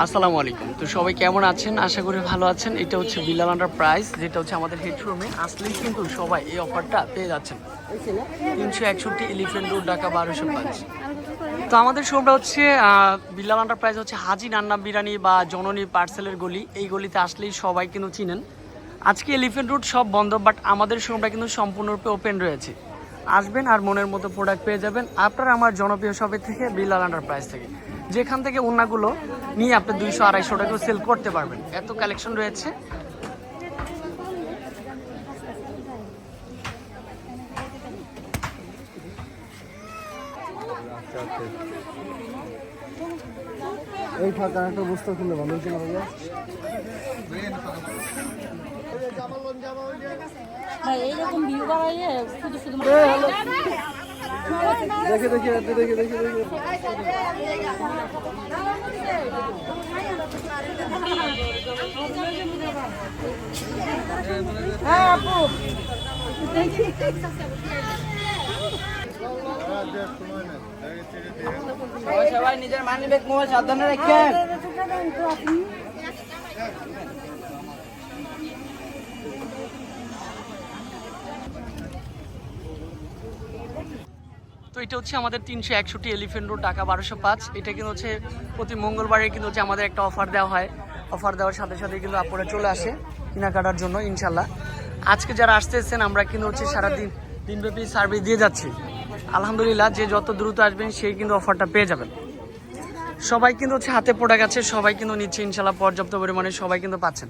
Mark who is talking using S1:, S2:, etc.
S1: আসসালামু আলাইকুম। তো সবাই কেমন আছেন? আশা করি ভালো আছেন। এটা হচ্ছে বিলাল আন্ডার প্রাইস যেটা হচ্ছে আমাদের হেডরুমে আসলেই কিন্তু সবাই এই অফারটা পেয়ে যাচ্ছেন। তিনশো একষট্টি এলিফেন্ট রোড ঢাকা বারোশো পাঁচ। তো আমাদের শোরুমটা হচ্ছে আহ, বিলাল আন্ডার প্রাইস হচ্ছে হাজি নান্না বিরিয়ানি বা জননী পার্সেলের গলি। এই গলিতে আসলেই সবাই কিন্তু চিনেন। আজকে এলিফেন্ট রোড সব বন্ধ বাট আমাদের শোরুমটা কিন্তু সম্পূর্ণরূপে ওপেন রয়েছে। আসবেন আর মনের মতো প্রোডাক্ট পেয়ে যাবেন। আপনারা আমার জনপ্রিয় শপের থেকে বিলাল আন্ডার প্রাইস থেকে। যেখান থেকে ওনাগুলো নিয়ে আপনি দুইশো আড়াইশো টাকা সেল করতে পারবেন। এত কালেকশন রয়েছে।
S2: এই ফাঁকা একটা বস্তা খুললে ভালো হতো না ভাইয়া
S3: ভাই এইরকম ভিউ বাড়াইলে শুধু শুধু
S2: দেখে দেখে দেখে দেখে দেখে দেখে।
S4: সবাই নিজের মানি ব্যাগ মোবাইল সাবধানে
S1: তো এটা হচ্ছে আমাদের তিনশো একষট্টি এলিফেন্ট রোড টাকা বারোশো পাঁচ। এটা কিন্তু হচ্ছে প্রতি মঙ্গলবারে কিন্তু হচ্ছে আমাদের একটা অফার দেওয়া হয়। অফার দেওয়ার সাথে সাথে কিন্তু আপনারা চলে আসে কেনাকাটার জন্য ইনশাল্লাহ আজকে যারা আসতে এসছেন, আমরা কিন্তু হচ্ছে সারাদিন দিনব্যাপী সার্ভিস দিয়ে যাচ্ছি। আলহামদুলিল্লাহ, যে যত দ্রুত আসবেন, সেই কিন্তু অফারটা পেয়ে যাবেন। সবাই কিন্তু হচ্ছে হাতে পড়া গেছে, সবাই কিন্তু নিচ্ছে ইনশাল্লাহ পর্যাপ্ত পরিমাণে সবাই কিন্তু পাচ্ছেন।